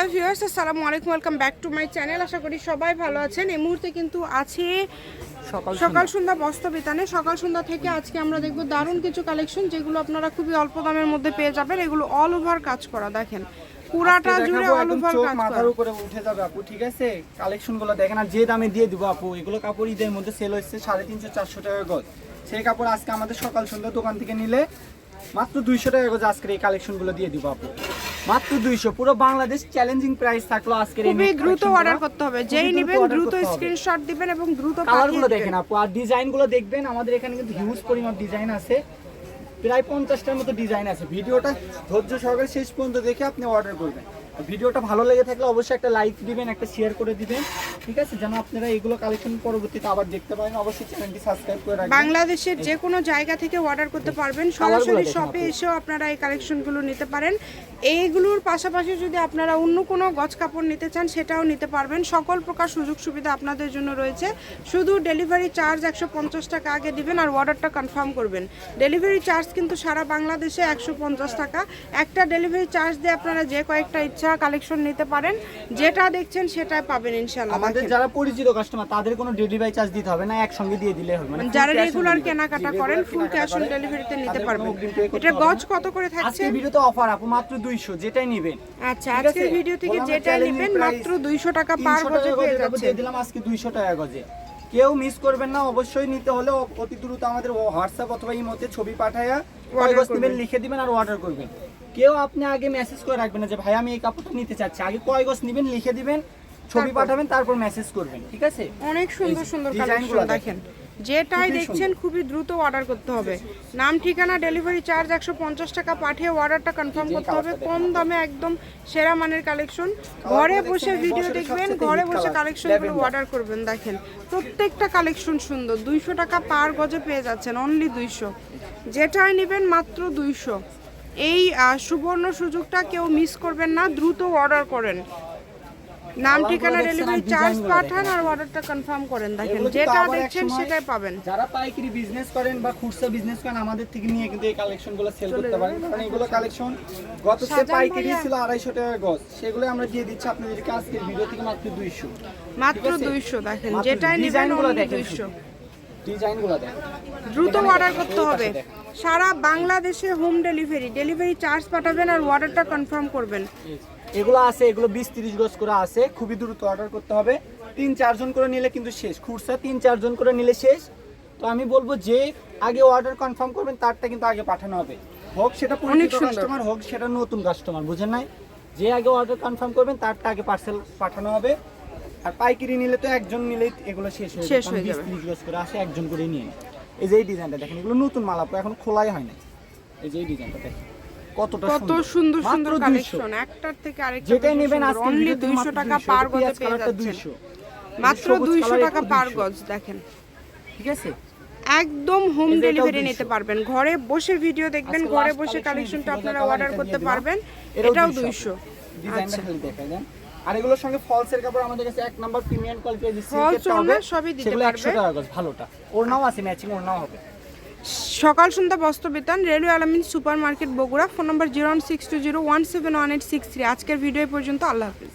Hello viewers আসসালামু আলাইকুম welcome back to my channel. আশা করি সবাই ভালো আছেন। এই মুহূর্তে কিন্তু আছে সকাল সকাল সন্ধ্যা বস্ত্র বিতানে। সকাল সন্ধ্যা থেকে আজকে আমরা দেখব দারুণ কিছু কালেকশন যেগুলো আপনারা খুবই অল্প দামের মধ্যে পেয়ে যাবেন। এগুলো অল ওভার কাজ করা দেখেন। পুরাটা জুড়ে অল ওভার কাজ মাথার উপরে উঠে যাবে আপু ঠিক আছে? কালেকশনগুলো দেখেন আর যে দামে দিয়ে দিব আপু এগুলো কাপড় ঈদের মধ্যে সেল হচ্ছে সাড়ে তিনশো চারশো টাকা গজ। সেই কাপড় আজকে আমাদের সকাল সন্ধ্যা দোকান থেকে নিলে মাত্র দুইশো টাকা গজ আজকের এই কালেকশনগুলো দিয়ে দিব আপু। মাত্র দুইশো। পুরো বাংলাদেশ চ্যালেঞ্জিং প্রাইস থাকল আজকের এই খুবই দ্রুত অর্ডার করতে হবে। যেই নেবেন দ্রুত। স্ক্রিনশট দিবেন এবং দ্রুত কালারগুলো গুলো দেখেন আপু আর ডিজাইনগুলো দেখবেন আমাদের এখানে কিন্তু হিউজ পরিমাণ ডিজাইন আছে। প্রায় পঞ্চাশটার মতো ডিজাইন আছে। ভিডিওটা ধৈর্য সহকারে শেষ পর্যন্ত দেখে আপনি অর্ডার করবেন। ভিডিওটা ভালো লেগে থাকলে অবশ্যই একটা লাইক দিবেন একটা শেয়ার করে দিবেন। ঠিক আছে? যেন আপনারা এগুলো কালেকশন পরবর্তীতে আবার দেখতে পারেন। অবশ্যই চ্যানেলটি সাবস্ক্রাইব করে রাখবেন। বাংলাদেশের যে কোনো জায়গা থেকে অর্ডার করতে পারবেন। সরাসরি শপে এসেও আপনারা এই কালেকশনগুলো নিতে পারেন। এইগুলোর পাশাপাশি যদি আপনারা অন্য কোনো গছ কাপড় নিতে চান সেটাও নিতে পারবেন। সকল প্রকার সুযোগ সুবিধা আপনাদের জন্য রয়েছে। শুধু ডেলিভারি চার্জ একশো পঞ্চাশ টাকা আগে দিবেন আর অর্ডারটা কনফার্ম করবেন। ডেলিভারি চার্জ কিন্তু সারা বাংলাদেশে একশো পঞ্চাশ টাকা। একটা ডেলিভারি চার্জ দিয়ে আপনারা যে কয়েকটা ইচ্ছা কালেকশন নিতে পারেন যেটা দেখছেন সেটাই পাবেন ইনশাল্লাহ আমাদের যারা পরিচিত কাস্টমার তাদের কোনো ডেলিভারি চার্জ দিতে হবে না একসঙ্গে দিয়ে দিলে হবে। মানে যারা রেগুলার কেনাকাটা করেন ফুল ক্যাশ অন ডেলিভারিতে নিতে পারবেন। এটা গজ কত করে থাকছে? আজকে ভিডিওতে অফার আপু মাত্র দুইশো যেটাই নেবেন। আচ্ছা আজকের ভিডিও থেকে যেটা নেবেন মাত্র দুইশো টাকা পার গজে পেয়ে দিয়ে দিলাম আজকে দুইশো টাকা গজে। কেউ মিস করবেন না অবশ্যই নিতে হলে অতি দ্রুত আমাদের হোয়াটসঅ্যাপ অথবা ইমোতে ছবি পাঠায়া লিখে দিবেন আর অর্ডার করবেন। কেউ আপনি আগে মেসেজ করে রাখবেন না যে ভাই আমি এই কাপড়টা নিতে চাচ্ছি। আগে কয় গজ নেবেন লিখে দিবেন ছবি পাঠাবেন তারপর মেসেজ করবেন ঠিক আছে? অনেক সুন্দর সুন্দর কালেকশন দেখেন। যেটাই দেখছেন খুবই দ্রুত অর্ডার করতে হবে। নাম ঠিকানা ডেলিভারি চার্জ একশো পঞ্চাশ টাকা পাঠিয়ে অর্ডারটা কনফার্ম করতে হবে। কম দামে একদম সেরা মানের কালেকশন ঘরে বসে ভিডিও দেখবেন ঘরে বসে কালেকশনগুলো অর্ডার করবেন দেখেন। প্রত্যেকটা কালেকশন সুন্দর। দুইশো টাকা পার গজে পেয়ে যাচ্ছেন অনলি দুইশো। যেটাই নেবেন মাত্র দুইশো। এই সুবর্ণ সুযোগটা কেউ মিস করবেন না দ্রুত অর্ডার করেন। নাম ঠিকানা ডেলিভারি চার্জ ডিজাইনগুলো পাঠান আর অর্ডারটা কনফার্ম করেন। দেখেন যেটা দেখছেন সেটাই পাবেন। যারা পাইকারি বিজনেস করেন বা খুচরা বিজনেস করেন আমাদের থেকে নিয়ে কিন্তু এই কালেকশনগুলো সেল করতে পারেন। কারণ এগুলো কালেকশন গত সে পাইকারি। ছিল আড়াইশো টাকা গজ। সেগুলো আমরা দিয়ে দিচ্ছি আপনাদেরকে আজকের ভিডিও থেকে মাত্র দুইশো। মাত্র ঠিক আছে? দুইশো দেখেন মাত্র যেটাই নেবেন ডিজাইনগুলো only দেখেন। দ্রুত অর্ডার করতে হবে। সারা বাংলাদেশে হোম ডেলিভারি ডেলিভারি চার্জ পাঠাবেন আর অর্ডারটা কনফার্ম করবেন। এগুলো আছে এগুলো বিশ তিরিশ গজ করে আছে খুবই দ্রুত অর্ডার করতে হবে। তিন চারজন করে নিলে কিন্তু শেষ খুচরা তিন চারজন করে নিলে শেষ। তো আমি বলব যে আগে অর্ডার কনফার্ম করবেন তারটা কিন্তু আগে পাঠানো হবে। হোক সেটা অনেক কাস্টমার হোক সেটা নতুন কাস্টমার বুঝেন নাই? যে আগে অর্ডার কনফার্ম করবেন তারটা আগে পার্সেল পাঠানো হবে। আর পাইকারি নিলে তো একজন নিলেই এগুলো শেষ হয়ে শেষ যাবে হয়ে বিশ। তিরিশ গজ করে আসে একজন করে নেয়। এই যে এই ডিজাইনটা দেখেন এগুলো নতুন মাল আপু এখন খোলাই হয় না এই যে এই ডিজাইনটা দেখেন। কতটা কত সুন্দর। সুন্দর মাত্র 200 কালেকশন একটার থেকে আরেকটা যেটাই নেবেন আজকে অনলি দুইশো টাকা পার গজে পেয়ে যাচ্ছেন। মাত্র দুইশো টাকা পার গজ দেখেন। ঠিক আছে? একদম হোম এটাও ডেলিভারি নিতে পারবেন। ঘরে বসে ভিডিও দেখবেন ঘরে বসে কালেকশনটা আপনারা অর্ডার করতে পারবেন। এটাও এটাও 200 দুইশো। ডিজাইনটা আচ্ছা। খালি দেখাই দেন। আর এগুলোর সঙ্গে ফলসের কাপড় আমাদের কাছে এক নাম্বার প্রিমিয়াম কোয়ালিটির দিচ্ছি ফলস ওড়না সবই দিতে পারবে। 100 টাকা গজ ভালোটা। ওড়নাও আছে ম্যাচিং ওড়নাও হবে। সকাল সন্ধ্যা বস্ত্র বেতন railway Alamin super market Bogura phone number zero one six two zero one seven one eight six three. আজকের ভিডিও পর্যন্ত আল্লাহ হাফিজ।